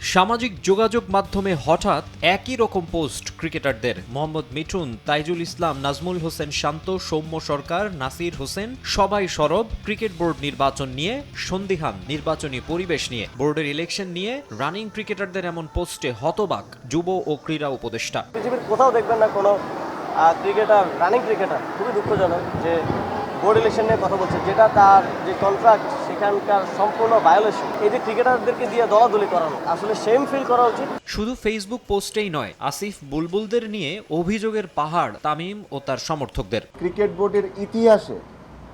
সামাজিক যোগাযোগ মাধ্যমে হঠাৎ একই রকম পোস্ট ক্রিকেটারদের। মোহাম্মদ মিঠুন, তাইজুল ইসলাম, নাজমুল হোসেন শান্ত, সৌম্য সরকার, নাসির হোসেন, সবাই সরব, ক্রিকেট বোর্ড নির্বাচন নিয়ে সন্দিহান, নির্বাচনী পরিবেশ নিয়ে। বোর্ডের ইলেকশন নিয়ে রানিং ক্রিকেটারদের এমন পোস্টে হতবাক যুব ও ক্রীড়া উপদেষ্টা। পৃথিবীর কোথাও দেখবেন না কোনো ক্রিকেটার, রানিং ক্রিকেটার, খুবই দুঃখজনক যে বোর্ড ইলেকশন নিয়ে কথা বলছে, যেটা তার যে কন্ট্রাক্ট সেখানকার সম্পূর্ণ ভায়োলেশন এই যে ক্রিকেটারদেরকে দিয়ে দলাদলি করানো আসলে সেম ফিল করা উচিত। শুধু ফেসবুক পোস্টেই নয় আসিফ বুলবুলদের নিয়ে অভিযোগের পাহাড় তামিম ও তার সমর্থকদের। ক্রিকেট বোর্ডের ইতিহাসে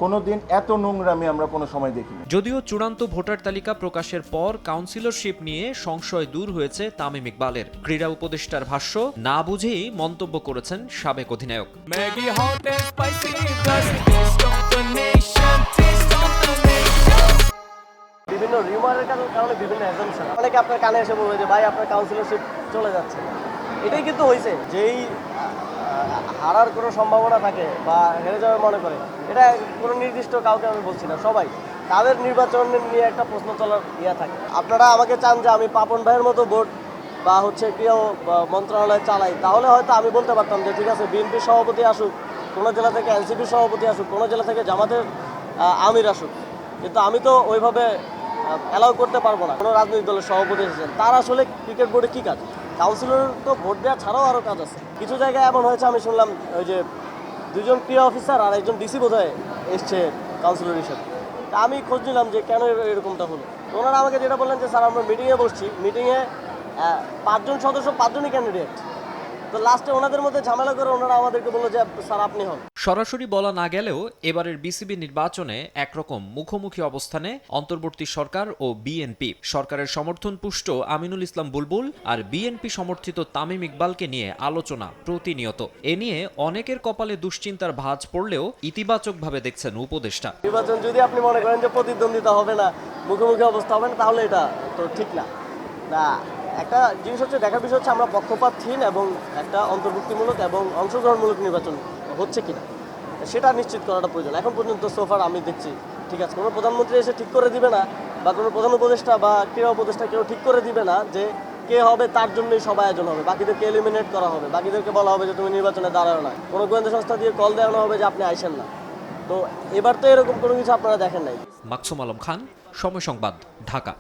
কোনোদিন এত নোংরামি আমরা কোনো সময় দেখিনি। যদিও চূড়ান্ত ভোটার তালিকা প্রকাশের পর কাউন্সিলরশিপ নিয়ে সংশয় দূর হয়েছে তামিম ইকবালের। ক্রীড়া উপদেষ্টার ভাষ্য না বুঝেই মন্তব্য করেছেন সাবেক অধিনায়ক। বিভিন্ন রিউমারের কারণে বিভিন্ন অ্যাজামশন অনেকে আপনার কানে এসে বলবে যে, ভাই, আপনার কাউন্সিলরশিপ চলে যাচ্ছে। এটাই কিন্তু হয়েছে যেই হারার কোনো সম্ভাবনা থাকে বা হেরে যাওয়ার মনে করে, এটা কোনো নির্দিষ্ট কাউকে আমি বলছি না, সবাই। তাদের নির্বাচন নিয়ে একটা প্রশ্ন চলার ইয়ে থাকে। আপনারা আমাকে চান যে আমি পাপন ভাইয়ের মতো ভোট বা হচ্ছে বা মন্ত্রণালয় চালাই। তাহলে হয়তো আমি বলতে পারতাম যে, ঠিক আছে, বিএনপির সভাপতি আসুক, কোনো জেলা থেকে এনসিপির সভাপতি আসুক, কোনো জেলা থেকে জামাতের আমির আসুক। কিন্তু আমি তো ওইভাবে অ্যালাউ করতে পারব না। কোনো রাজনৈতিক দলের সভাপতি এসেছেন। তার আসলে ক্রিকেট বোর্ডে কী কাজ? কাউন্সিলর তো ভোট দেওয়া ছাড়াও আরও কাজ আছে। কিছু জায়গায় এমন হয়েছে, আমি শুনলাম, ওই যে দুজন ক্রিয়া অফিসার আর একজন ডিসি বোধহয় এসছে কাউন্সিলর হিসেবে। তা আমি খোঁজ নিলাম যে কেন এর- এরকমটা হলো। তো ওনারা আমাকে যেটা বললেন যে, স্যার, আমরা মিটিংয়ে বসছি। মিটিংয়ে পাঁচজন সদস্য, পাঁচজনই ক্যান্ডিডেট তো লাস্টে ওনাদের মধ্যে ঝামেলা করে ওনারা আমাদেরকে বলল যে, স্যার, আপনি হন। সরাসরি বলা না গেলেও এবারের বিসিবি নির্বাচনে একরকম মুখোমুখি অবস্থানে অন্তর্বর্তী সরকার ও বিএনপি। সরকারের সমর্থন পুষ্ট আমিনুল ইসলাম বুলবুল আর বিএনপি সমর্থিত তামিম ইকবালকে নিয়ে আলোচনা প্রতিনিয়ত। এ নিয়ে অনেকের কপালে দুশ্চিন্তার ভাঁজ পড়লেও ইতিবাচকভাবে দেখছেন উপদেষ্টা। নির্বাচন যদি আপনি মনে করেন যে প্রতিদ্বন্দ্বিতা হবে না, মুখোমুখি অবস্থা হবে না, তাহলে এটা তো ঠিক না। না, একটা জিনিস হচ্ছে, দেখার বিষয় হচ্ছে আমরা পক্ষপাতহীন এবং একটা অন্তর্ভুক্তিমূলক এবং অংশগ্রহণমূলক নির্বাচন হচ্ছে কিনা। সেটা নিশ্চিত করাটা প্রয়োজন। এখন পর্যন্ত সোফার আমি দেখছি, ঠিক আছে, কোনো প্রধানমন্ত্রী এসে ঠিক করে দিবে না, বা কোনো প্রধান উপদেষ্টা বা ক্রীড়া উপদেষ্টা কেউ ঠিক করে দিবে না যে কে হবে তার জন্যই সব আয়োজন হবে, বাকিদেরকে এলিমিনেট করা হবে, বাকিদেরকে বলা হবে যে তুমি নির্বাচনে দাঁড়াও না। কোনো গোয়েন্দা সংস্থা দিয়ে কল দেওয়ানো হবে যে আপনি আইসেন না। তো এবার তো এরকম কোনো কিছু আপনারা দেখেন নাই। মাকসুম আলম খান, সময় সংবাদ, ঢাকা।